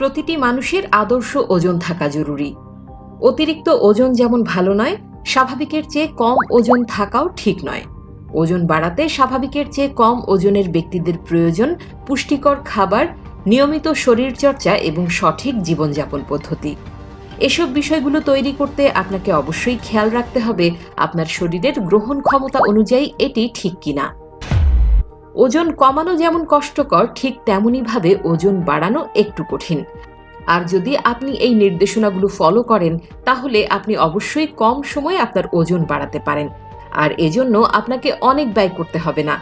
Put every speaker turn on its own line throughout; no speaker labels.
প্রতিটি মানুষের আদর্শ ওজন থাকা জরুরি। অতিরিক্ত ওজন যেমন ভালো নয়, স্বাভাবিকের চেয়ে কম ওজন থাকাও ঠিক নয়। ওজন বাড়াতে স্বাভাবিকের চেয়ে কম ওজনের ব্যক্তিদের প্রয়োজন পুষ্টিকর খাবার, নিয়মিত শরীরচর্চা এবং সঠিক জীবনযাপন পদ্ধতি। এসব বিষয়গুলো তৈরি করতে আপনাকে অবশ্যই খেয়াল রাখতে হবে আপনার শরীরের গ্রহণ ক্ষমতা অনুযায়ী এটি ঠিক কিনা। ওজন কমানো যেমন কষ্টকর, ঠিক তেমনইভাবে ওজন বাড়ানো একটু কঠিন। আর যদি আপনি এই নির্দেশনাগুলো ফলো করেন, তাহলে আপনি অবশ্যই কম সময়ে আপনার ওজন বাড়াতে পারেন। আর এজন্য আপনাকে অনেক ব্যয় করতে হবে না।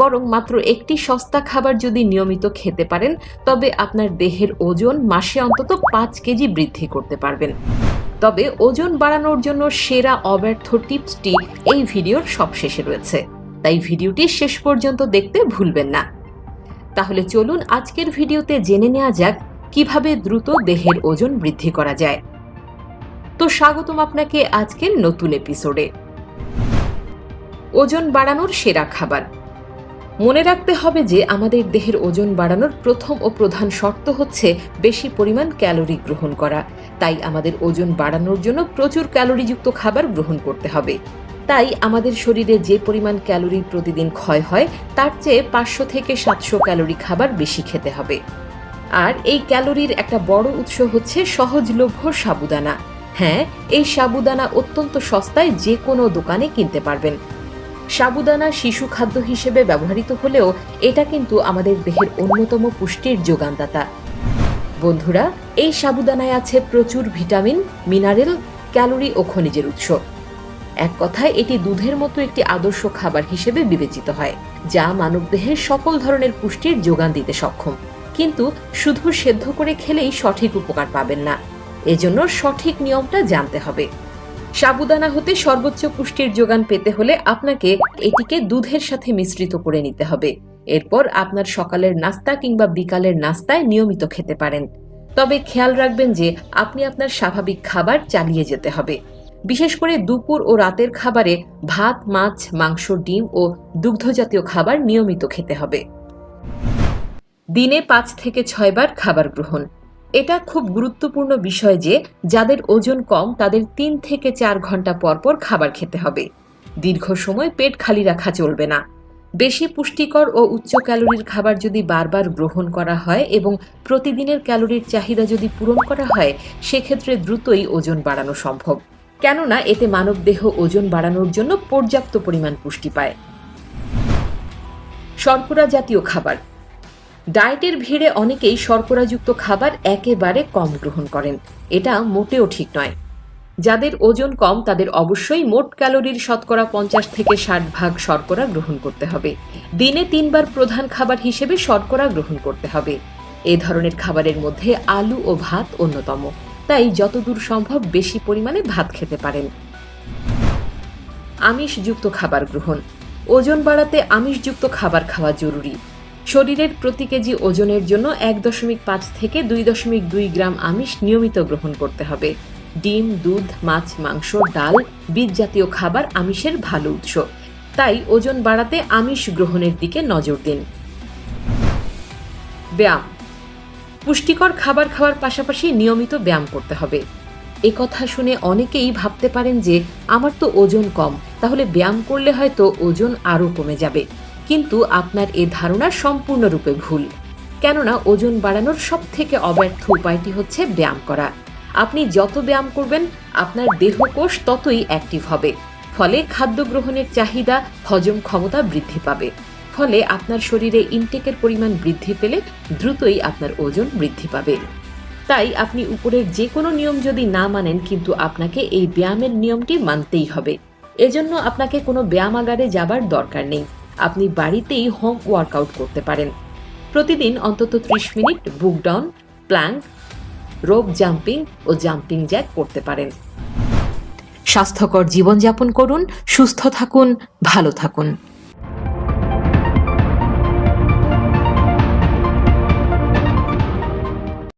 বরং মাত্র একটি সস্তা খাবার যদি নিয়মিত খেতে পারেন, তবে আপনার দেহের ওজন মাসে অন্তত পাঁচ কেজি বৃদ্ধি করতে পারবেন। তবে ওজন বাড়ানোর জন্য সেরা অব্যর্থ টিপসটি এই ভিডিওর সবশেষে রয়েছে। তাই ভিডিওটি শেষ পর্যন্ত দেখতে ভুলবেন না। তাহলে চলুন আজকের ভিডিওতে জেনে নেওয়া যাক, কীভাবে দ্রুত দেহের ওজন বৃদ্ধি করা যায়। তো স্বাগতম আপনাকে আজকের নতুন এপিসোডে। ওজন বাড়ানোর সেরা খাবার। মনে রাখতে হবে যে আমাদের দেহের ওজন বাড়ানোর প্রথম ও প্রধান শর্ত হচ্ছে বেশি পরিমাণ ক্যালোরি গ্রহণ করা। তাই আমাদের ওজন বাড়ানোর জন্য প্রচুর ক্যালোরিযুক্ত খাবার গ্রহণ করতে হবে। তাই আমাদের শরীরে যে পরিমাণ ক্যালোরি প্রতিদিন ক্ষয় হয়, তার চেয়ে পাঁচশো থেকে সাতশো ক্যালোরি খাবার বেশি খেতে হবে। আর এই ক্যালোরির একটা বড় উৎস হচ্ছে সহজলভ্য সাবুদানা। হ্যাঁ এই সাবুদানা অত্যন্ত সস্তায় যে কোনো দোকানে কিনতে পারবেন। সাবুদানা শিশু খাদ্য হিসেবে ব্যবহৃত হলেও এটা কিন্তু আমাদের দেহের অন্যতম পুষ্টির যোগানদাতা। বন্ধুরা, এই সাবুদানায় আছে প্রচুর ভিটামিন, মিনারেল, ক্যালোরি ও খনিজের উৎস। এক কথায়, এটি দুধের মতো একটি আদর্শ খাবার হিসেবে বিবেচিত হয়, যা মানবদেহের সকল ধরনের পুষ্টির যোগান দিতে সক্ষম। কিন্তু শুধু সেদ্ধ করে খেলেই সঠিক উপকার পাবেন না। এজন্য সঠিক নিয়মটা জানতে হবে। সাবুদানা হতে সর্বোচ্চ পুষ্টির যোগান পেতে হলে আপনাকে এটিকে দুধের সাথে মিশ্রিত করে নিতে হবে। এরপর আপনার সকালের নাস্তা কিংবা বিকালের নাস্তায় নিয়মিত খেতে পারেন। তবে খেয়াল রাখবেন যে, আপনি আপনার স্বাভাবিক খাবার চালিয়ে যেতে হবে। বিশেষ করে দুপুর ও রাতের খাবারে ভাত, মাছ, মাংস, ডিম ও দুগ্ধজাতীয় খাবার নিয়মিত খেতে হবে। দিনে পাঁচ থেকে ছয়বার খাবার গ্রহণ। এটা খুব গুরুত্বপূর্ণ বিষয় যে, যাদের ওজন কম, তাদের তিন থেকে চার ঘণ্টা পর পর খাবার খেতে হবে। দীর্ঘ সময় পেট খালি রাখা চলবে না। বেশি পুষ্টিকর ও উচ্চ ক্যালোরির খাবার যদি বারবার গ্রহণ করা হয় এবং প্রতিদিনের ক্যালোরির চাহিদা যদি পূরণ করা হয়, সেক্ষেত্রে দ্রুতই ওজন বাড়ানো সম্ভব। কেননা এতে মানবদেহ ওজন বাড়ানোর জন্য পর্যাপ্ত পরিমাণ পুষ্টি পায়। শর্করা জাতীয় খাবার। ডায়েটের ভিড়ে অনেকেই শর্করাযুক্ত খাবার একেবারে কম গ্রহণ করেন। এটা মোটেও ঠিক নয়। যাদের ওজন কম, তাদের অবশ্যই মোট ক্যালোরির শতকরা পঞ্চাশ থেকে ষাট ভাগ শর্করা গ্রহণ করতে হবে। দিনে তিনবার প্রধান খাবার হিসেবে শর্করা গ্রহণ করতে হবে। এ ধরনের খাবারের মধ্যে আলু ও ভাত অন্যতম। তাই যতদূর সম্ভব বেশি পরিমাণে ভাত খেতে পারেন। আমিষযুক্ত খাবার গ্রহণ। ওজন বাড়াতে আমিষযুক্ত খাবার খাওয়া জরুরি। শরীরের প্রতি কেজি ওজনের জন্য এক দশমিক পাঁচ থেকে দুই দশমিক দুই গ্রাম আমিষ নিয়মিত গ্রহণ করতে হবে। ডিম, দুধ, মাছ, মাংস, ডাল, বীজ জাতীয় খাবার আমিষের ভালো উৎস। তাই ওজন বাড়াতে আমিষ গ্রহণের দিকে নজর দিন। ব্যায়াম। পুষ্টিকর খাবার খাওয়ার পাশাপাশি নিয়মিত ব্যায়াম করতে হবে। এ কথা শুনে অনেকেই ভাবতে পারেন যে, আমার তো ওজন কম, তাহলে ব্যায়াম করলে হয়তো ওজন আরও কমে যাবে। কিন্তু আপনার এ ধারণা সম্পূর্ণরূপে ভুল। কেননা ওজন বাড়ানোর সব থেকে অব্যর্থ উপায়টি হচ্ছে ব্যায়াম করা। আপনি যত ব্যায়াম করবেন, আপনার দেহকোষ ততই অ্যাক্টিভ হবে। ফলে খাদ্য গ্রহণের চাহিদা, হজম ক্ষমতা বৃদ্ধি পাবে। ফলে আপনার শরীরে ইনটেকের পরিমাণ বৃদ্ধি পেলে দ্রুতই আপনার ওজন বৃদ্ধি পাবে। তাই আপনি উপরের যে কোনো নিয়ম যদি না মানেন কিন্তু আপনাকে এই ব্যায়ামের নিয়মটি মানতেই হবে। এজন্য আপনাকে কোনো ব্যায়ামাগারে যাবার দরকার নেই। আপনি বাড়িতেই হোম ওয়ার্কআউট করতে পারেন। প্রতিদিন অন্তত ত্রিশ মিনিট বুক ডাউন প্ল্যাঙ্ক রোপ জাম্পিং ও জাম্পিং জ্যাক করতে পারেন। স্বাস্থ্যকর জীবনযাপন করুন, সুস্থ থাকুন, ভালো থাকুন।